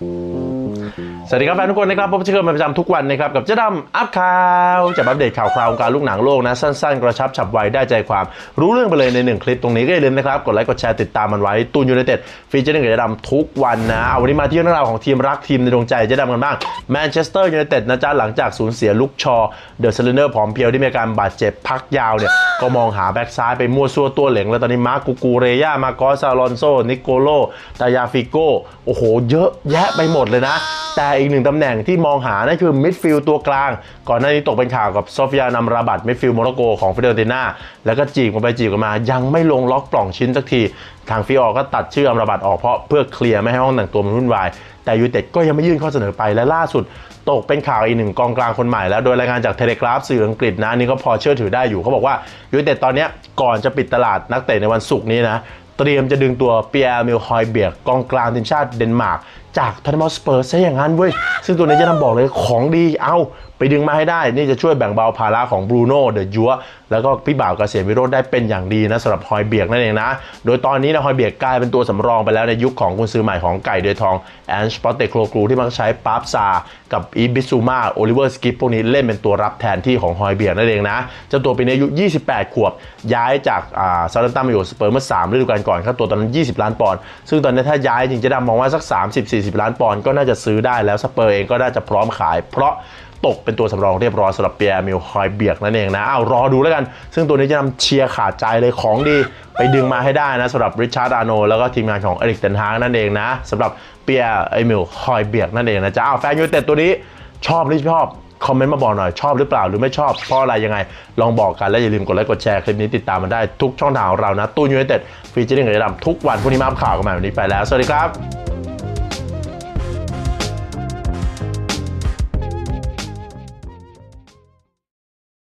Thank you. สวัสดีครับแฟนทุกคนนะครับพบเจอกันเป็นประจำทุกวันนะครับกับเจ๊ดำอัพข่าวจะอัปเดตข่าวคราววงการลูกหนังโลกนะ สั้นๆ กระชับฉับไวได้ใจความรู้เรื่องไปเลยในหนึ่งคลิปตรงนี้ก็อย่าลืมนะครับ กดไลค์กดแชร์ติดตามมันไว้ตูนยูไนเต็ดฟีเจอร์กับเจ๊ดำทุกวันนะเอาวันนี้มาที่เรื่องราวของทีมรักทีมในดวงใจเจ๊ดำกันบ้างแมนเชสเตอร์ยูไนเต็ดนะจ๊ะหลังจากสูญเสียลุกชอเดอะซิลินเดอร์ผอมเพรียวที่มีอาการบาดเจ็บพักยาวเนี่ยก็มองหาแบ็กซ้ายไปมั่วซั่วตัวเหลงแล้วตอนนี้มาร์กูกูเรย่ามากอสอลอนโซนิโกโลตายาฟิโกโอ้โห เยอะแยะไปหมดเลยนะแต่อีกหนึ่งตำแหน่งที่มองหานั่นคือมิดฟิลด์ตัวกลาง ก่อนหน้านี้ตกเป็นข่าวกับโซฟิยานัมราบัตมิดฟิลด์โมร็อกโกของฟิเดลติน่าแล้วก็จีบกันไปจีบกันมา ยังไม่ลงล็อกปล่องชิ้นสักที ทางฟิออก็ตัดชื่ออัมราบัตออกเพราะเพื่อเคลียร์ไม่ให้ห้องแต่งตัวมันวุ่นวายแต่ยูเต็ดก็ยังไม่ยื่นข้อเสนอไปและล่าสุด ตกเป็นข่าวอีกหนึ่งกองกลางคนใหม่แล้วโดยรายงานจากเทเลกราฟสื่ออังกฤษนะนี่ก็พอเชื่อถือได้อยู่เขาบอกว่ายูเต็ดตอนนี้ก่อนจะปิดตลาดนักเตะในวันศุกร์นี้นะ เตรียมจะดึงตัวเปียร์มิลฮอยเบียกกองกลางทีมชาติเดนมาร์กจากทันมอสเปอร์ซะอย่างนั้นเว้ย ซึ่งตัวนี้จะนำบอกเลยของดีเอาไปดึงมาให้ได้ นี่จะช่วยแบ่งเบาภาระของบรูโน่เดอะยัวแล้วก็พี่บ่าวกเกษมวิโรจน์ได้เป็นอย่างดีนะสำหรับฮอยเบียกนั่นเองนะ โดยตอนนี้นะฮอยเบียกกลายเป็นตัวสำรองไปแล้วในยุคของกุนซือใหม่ของไก่เดือยทองแอนชปอตเตโครกรูที่มักใช้ปาร์ซา กับอีบิซูมาโอลิเวอร์สกิปพวกนี้เล่นเป็นตัวรับแทนที่ของฮอยเบียกนั่นเองนะเจ้าตัวปีนี้อายุ 28 ขวบย้ายจากอ่าซาร์ตันมาอยู่สเปอร์เมื่อ3ฤดูกาลก่อนครับตัวตอนนั้น 20 ล้านปอนด์ซึ่งตอนนี้ถ้าย้ายจริงจะดำมองว่าสัก 30-40 ล้านปอนด์ก็น่าจะซื้อได้แล้วสเปอร์เองก็น่าจะพร้อมขาย เพราะตกเป็นตัวสำรองเรียบร้อยสำหรับเปียร์มิลคอยเบียกนั่นเองนะอ้าวรอดูแล้วกัน ซึ่งตัวนี้จะนำเชียร์ขาดใจเลยของดี ไปดึงมาให้ได้นะสำหรับริชาร์ดอาโนแล้วก็ทีมงานของเอริกเทนฮากนั่นเองนะสำหรับเปียร์เอมิลคอยเบียกนั่นเองนะจ้าวแฟนยูเต็ดตัวนี้ชอบหรือไม่ชอบ คอมเมนต์มาบอกหน่อยชอบหรือเปล่าหรือไม่ชอบเพราะอะไรยังไง ลองบอกกันและอย่าลืมกดไลค์กดแชร์คลิปนี้ติดตามมันได้ทุกช่องทางของเรานะตู้ยูไนเต็ดฟีเจอริ่งกับยดำทุกวันพรุ่งนี้มาอัพข่าวกันใหม่วันนี้ไปแล้ว สวัสดีครับ